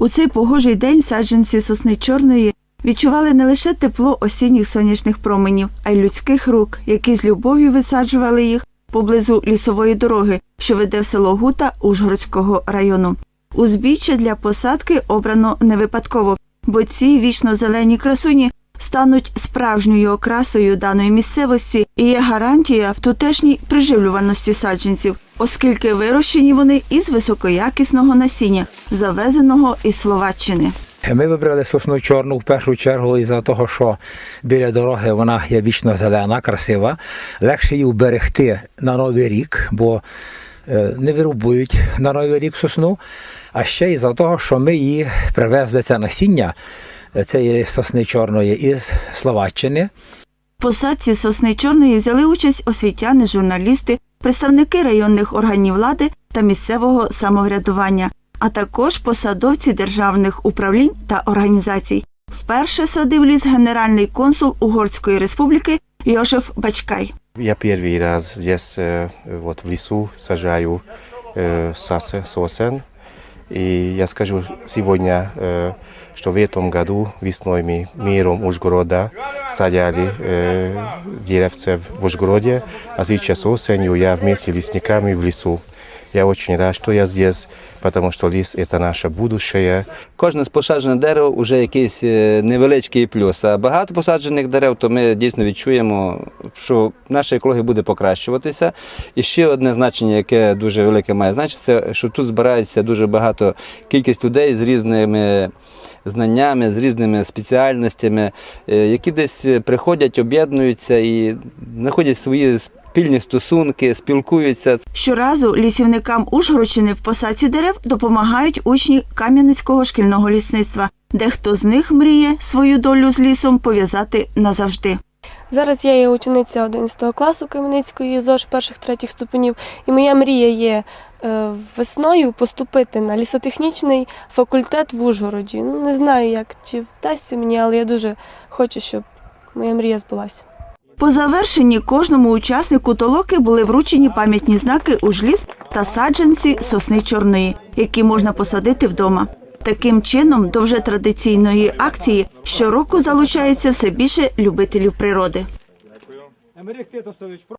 У цей погожий день саджанці сосни чорної відчували не лише тепло осінніх сонячних променів, а й людських рук, які з любов'ю висаджували їх поблизу лісової дороги, що веде в село Гута Ужгородського району. Узбіччя для посадки обрано не випадково, бо ці вічно зелені красуні стануть справжньою окрасою даної місцевості і є гарантія в тутешній приживлюваності саджанців, оскільки вирощені вони із високоякісного насіння, завезеного із Словаччини. Ми вибрали сосну чорну в першу чергу із-за того, що біля дороги вона є вічно зелена, красива. Легше її вберегти на новий рік, бо е, не вирубують на новий рік сосну. А ще із-за того, що ми її привезли це насіння е, цієї сосни чорної із Словаччини. В посадці сосни чорної взяли участь освітяни, журналісти, представники районних органів влади та місцевого самоврядування, а також посадовці державних управлінь та організацій. Вперше садив ліс генеральний консул Угорської республіки Йошеф Бачкай. Я первый раз здесь э, вот в лесу сажаю э, сос- сосен. И я скажу сегодня, э, что в этом году весной мы миром Ужгорода садили э, деревца в Ужгороде, а сейчас осенью я вместе с лесниками в лесу. Я очень рад, что я здесь, потому что лес – это наше будущее. Кожне з посаджених дерев вже якийсь е, невеличкий плюс. А багато посаджених дерев, то ми дійсно відчуємо, що наша екологія буде покращуватися. І ще одне значення, яке дуже велике має значення, це що тут збирається дуже багато кількість людей з різними знаннями, з різними спеціальностями, е, які десь приходять, об'єднуються і знаходять свої спільні стосунки, спілкуються. Щоразу лісівникам Ужгородщини в посадці дерев допомагають учні Кам'янецького шкільного лісництва. Дехто з них мріє свою долю з лісом пов'язати назавжди. Зараз я є учениця 11 класу Кам'яницької ЗОЖ перших третіх ступенів, і моя мрія є е, весною поступити на лісотехнічний факультет в Ужгороді. Ну не знаю, як чи вдасться мені, але я дуже хочу, щоб моя мрія збулася. По завершенні кожному учаснику толоки були вручені пам'ятні знаки «Ужліс» та саджанці сосни чорної, які можна посадити вдома. Таким чином, до вже традиційної акції щороку залучається все більше любителів природи.